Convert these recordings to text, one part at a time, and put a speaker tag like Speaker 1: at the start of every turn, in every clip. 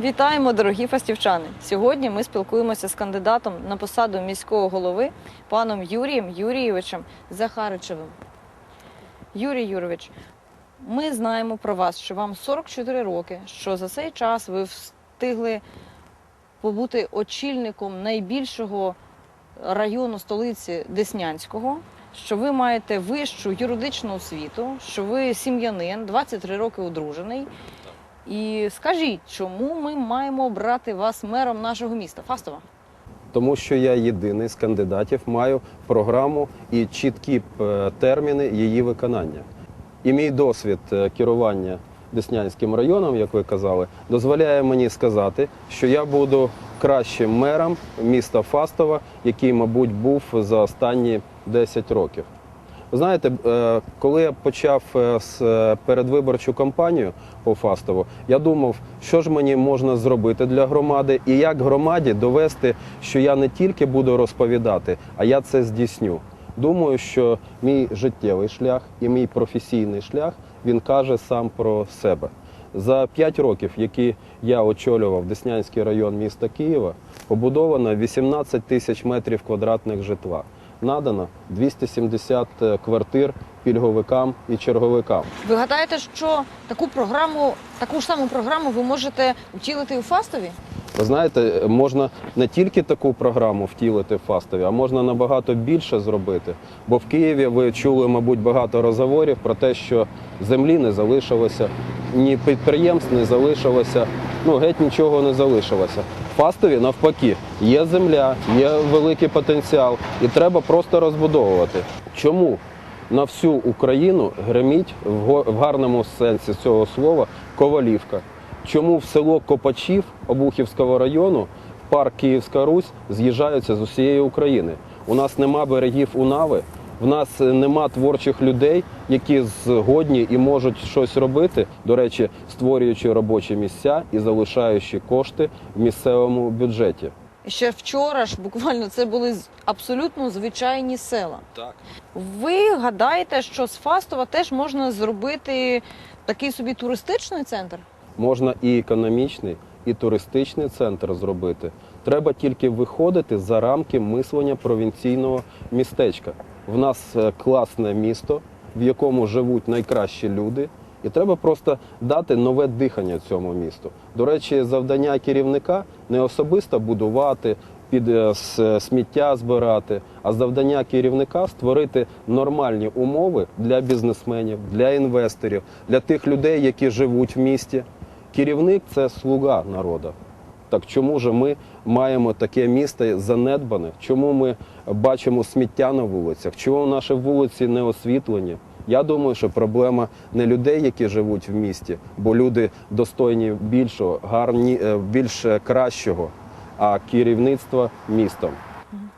Speaker 1: Вітаємо, дорогі фастівчани! Сьогодні ми спілкуємося з кандидатом на посаду міського голови паном Юрієм Юрійовичем Захаричевим. Юрій Юрович, ми знаємо про вас, що вам 44 роки, що за цей час ви встигли побути очільником найбільшого району столиці Деснянського, що ви маєте вищу юридичну освіту, що ви сім'янин, 23 роки одружений. І скажіть, чому ми маємо обрати вас мером нашого міста? Фастова.
Speaker 2: Тому що я єдиний з кандидатів маю програму і чіткі е, терміни її виконання. І мій досвід е, керування Деснянським районом, як ви казали, дозволяє мені сказати, що я буду кращим мером міста Фастова, який, мабуть, був за останні 10 років. Ви знаєте, е, коли я почав е, з е, передвиборчу кампанію по Фастову, я думав, що ж мені можна зробити для громади, і як громаді довести, що я не тільки буду розповідати, а я це здійсню. Думаю, що мій життєвий шлях і мій професійний шлях він каже сам про себе. За 5 років, які я очолював Деснянський район міста Києва, побудовано 18 тисяч метрів квадратних житла. Надано 270 квартир пільговикам і черговикам.
Speaker 1: Ви гадаєте, що таку програму, таку ж саму програму ви можете втілити у Фастові?
Speaker 2: Ви знаєте, можна не тільки таку програму втілити в Фастові, а можна набагато більше зробити. Бо в Києві ви чули, мабуть, багато розговорів про те, що землі не залишилося, ні підприємств не залишилося, ну геть нічого не залишилося. В Фастові навпаки є земля, є великий потенціал, і треба просто розбудовувати. Чому? На всю Україну го- в гарному сенсі цього слова ковалівка. Чому в село Копачів Обухівського району в парк Київська Русь з'їжджаються з усієї України? У нас нема берегів Унави, в нас нема творчих людей, які згодні і можуть щось робити. До речі, створюючи робочі місця і залишаючи кошти в місцевому бюджеті.
Speaker 1: Ще вчора ж буквально це були абсолютно звичайні села.
Speaker 2: Так.
Speaker 1: Ви гадаєте, що з Фастова теж можна зробити такий собі туристичний центр?
Speaker 2: можна і економічний, і туристичний центр зробити. Треба тільки виходити за рамки мислення провінційного містечка. В нас е, класне місто, в якому живуть найкращі люди, і треба просто дати нове дихання цьому місту. До речі, завдання керівника не особисто будувати. Під е, сміття збирати, а завдання керівника створити нормальні умови для бізнесменів, для інвесторів, для тих людей, які живуть в місті. Керівник це слуга народу. Так чому ж ми маємо таке місто занедбане? Чому ми бачимо сміття на вулицях? Чому наші вулиці не освітлені? Я думаю, що проблема не людей, які живуть в місті, бо люди достойні більшого, гарні, е, більш кращого, а керівництва містом.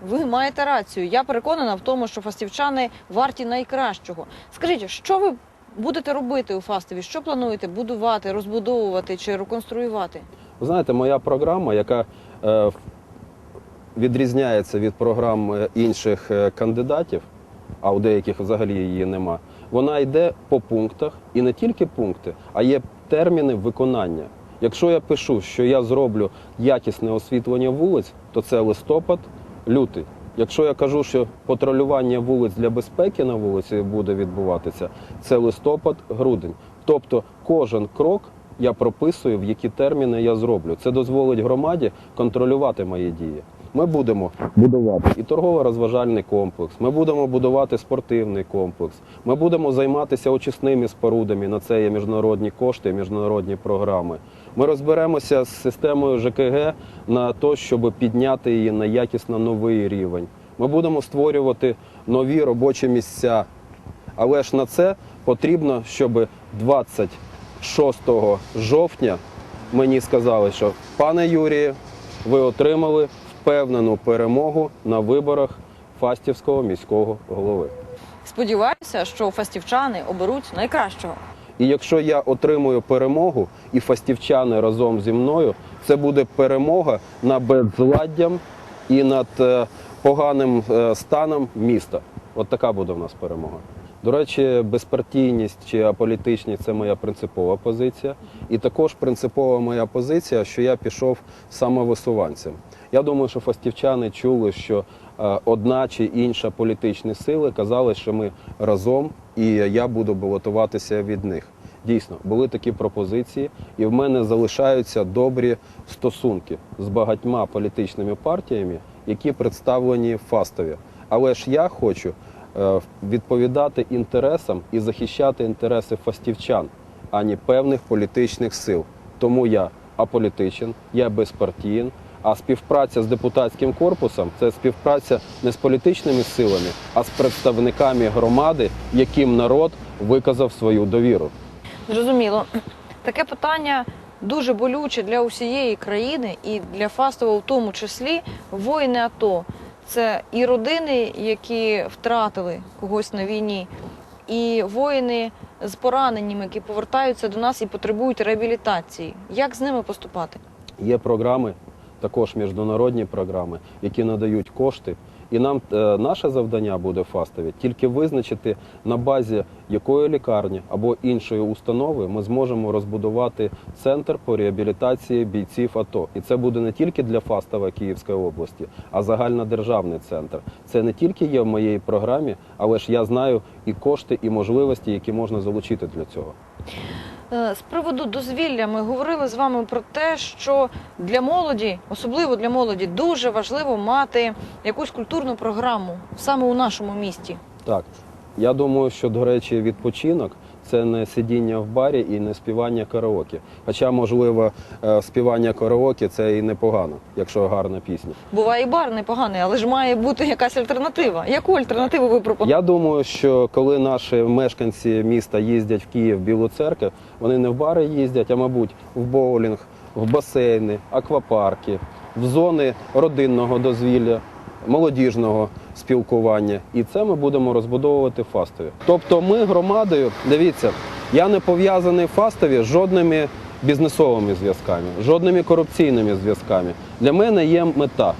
Speaker 1: Ви маєте рацію. Я переконана в тому, що фастівчани варті найкращого. Скажіть, що ви будете робити у Фастові? Що плануєте будувати, розбудовувати чи реконструювати?
Speaker 2: Ви знаєте, моя програма, яка е, відрізняється від програм е, інших е, кандидатів, а у деяких взагалі її нема, вона йде по пунктах і не тільки пункти, а є терміни виконання. Якщо я пишу, що я зроблю якісне освітлення вулиць, то це листопад, лютий. Якщо я кажу, що патрулювання вулиць для безпеки на вулиці буде відбуватися, це листопад, грудень. Тобто кожен крок я прописую, в які терміни я зроблю. Це дозволить громаді контролювати мої дії. Ми будемо будувати і торгово-розважальний комплекс. Ми будемо будувати спортивний комплекс. Ми будемо займатися очисними спорудами. На це є міжнародні кошти, міжнародні програми. Ми розберемося з системою ЖКГ на те, щоб підняти її на якісно новий рівень. Ми будемо створювати нові робочі місця. Але ж на це потрібно, щоб 26 жовтня мені сказали, що пане Юрію, ви отримали впевнену перемогу на виборах Фастівського міського голови.
Speaker 1: Сподіваюся, що фастівчани оберуть найкращого.
Speaker 2: І якщо я отримую перемогу і фастівчани разом зі мною, це буде перемога над безладдям і над е, поганим е, станом міста. От така буде в нас перемога. До речі, безпартійність чи аполітичність це моя принципова позиція. І також принципова моя позиція, що я пішов самовисуванцем. Я думаю, що фастівчани чули, що е, одна чи інша політичні сили казали, що ми разом, і я буду балотуватися від них. Дійсно, були такі пропозиції, і в мене залишаються добрі стосунки з багатьма політичними партіями, які представлені в Фастові. Але ж я хочу відповідати інтересам і захищати інтереси фастівчан, а не певних політичних сил. Тому я аполітичен, я безпартієн. А співпраця з депутатським корпусом це співпраця не з політичними силами, а з представниками громади, яким народ виказав свою довіру.
Speaker 1: Зрозуміло. Таке питання дуже болюче для усієї країни і для Фастова в тому числі воїни АТО. Це і родини, які втратили когось на війні, і воїни з пораненнями, які повертаються до нас і потребують реабілітації. Як з ними поступати?
Speaker 2: Є програми, також міжнародні програми, які надають кошти. І нам е, наше завдання буде Фастові тільки визначити на базі якої лікарні або іншої установи ми зможемо розбудувати центр по реабілітації бійців АТО. І це буде не тільки для Фастова Київської області, а загальнодержавний центр. Це не тільки є в моїй програмі, але ж я знаю і кошти, і можливості, які можна залучити для цього.
Speaker 1: Е, З приводу дозвілля ми говорили з вами про те, що для молоді, особливо для молоді, дуже важливо мати якусь культурну програму саме у нашому місті.
Speaker 2: Так, я думаю, що, до речі, відпочинок це не сидіння в барі і не співання караоке. Хоча, можливо, е, співання караоке це і непогано, якщо гарна пісня.
Speaker 1: Буває і бар непоганий, але ж має бути якась альтернатива. Яку альтернативу ви пропонуєте?
Speaker 2: Я думаю, що коли наші мешканці міста їздять в Київ в Білу церкву, вони не в бари їздять, а мабуть в боулінг, в басейни, аквапарки, в зони родинного дозвілля, молодіжного спілкування. І це ми будемо розбудовувати в Фастові. Тобто, ми громадою, дивіться, я не пов'язаний в Фастові з жодними бізнесовими зв'язками, жодними корупційними зв'язками. Для мене є мета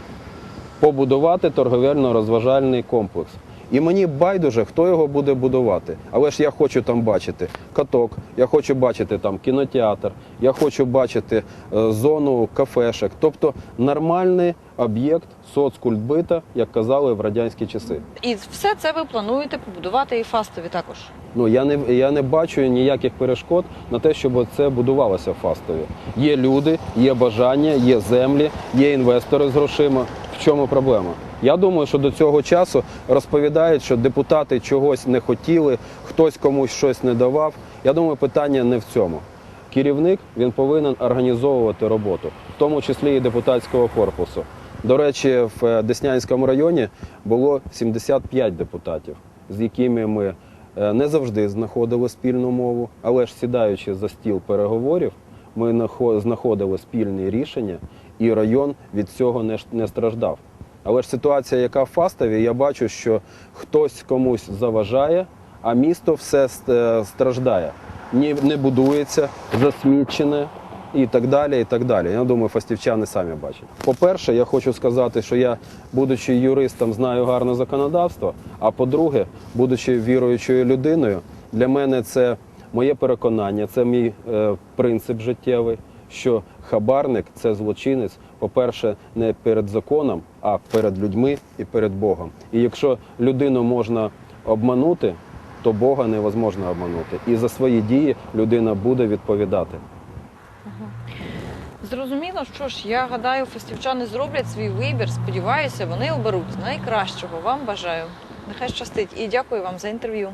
Speaker 2: побудувати торговельно-розважальний комплекс. І мені байдуже, хто його буде будувати. Але ж я хочу там бачити каток, я хочу бачити там кінотеатр, я хочу бачити е, зону кафешек, тобто нормальний об'єкт соцкультбита, як казали в радянські часи.
Speaker 1: І все це ви плануєте побудувати і фастові також.
Speaker 2: Ну я не я не бачу ніяких перешкод на те, щоб це будувалося в Фастові. Є люди, є бажання, є землі, є інвестори з грошима. В чому проблема? Я думаю, що до цього часу розповідають, що депутати чогось не хотіли, хтось комусь щось не давав. Я думаю, питання не в цьому. Керівник він повинен організовувати роботу, в тому числі і депутатського корпусу. До речі, в е, Деснянському районі було 75 депутатів, з якими ми е, не завжди знаходили спільну мову, але ж сідаючи за стіл переговорів, ми знаходили спільні рішення, і район від цього не, не страждав. Але ж ситуація, яка в Фастові, я бачу, що хтось комусь заважає, а місто все е, страждає. Ні, не будується, засмічене і так далі. і так далі. Я думаю, фастівчани самі бачать. По-перше, я хочу сказати, що я, будучи юристом, знаю гарне законодавство. А по-друге, будучи віруючою людиною, для мене це моє переконання, це мій е, принцип життєвий, що хабарник це злочинець, по-перше, не перед законом, а перед людьми і перед Богом. І якщо людину можна обманути, то Бога невозможно обманути. І за свої дії людина буде відповідати.
Speaker 1: Зрозуміло, що ж я гадаю, фестивчани зроблять свій вибір. Сподіваюся, вони оберуть найкращого. Вам бажаю. Нехай щастить і дякую вам за інтерв'ю.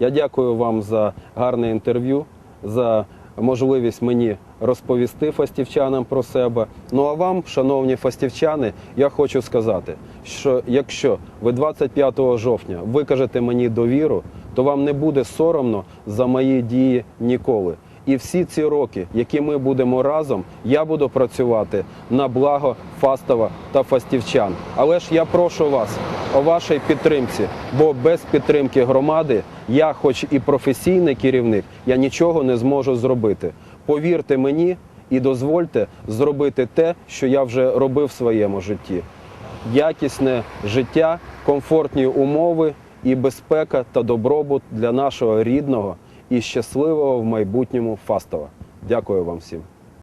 Speaker 2: Я дякую вам за гарне інтерв'ю, за можливість мені розповісти фастівчанам про себе. Ну а вам, шановні фастівчани, я хочу сказати, що якщо ви 25 жовтня викажете мені довіру, то вам не буде соромно за мої дії ніколи. І всі ці роки, які ми будемо разом, я буду працювати на благо Фастова та фастівчан. Але ж я прошу вас о вашій підтримці, бо без підтримки громади я, хоч і професійний керівник, я нічого не зможу зробити. Повірте мені і дозвольте зробити те, що я вже робив в своєму житті. Якісне життя, комфортні умови і безпека та добробут для нашого рідного і щасливого в майбутньому Фастова. Дякую вам всім.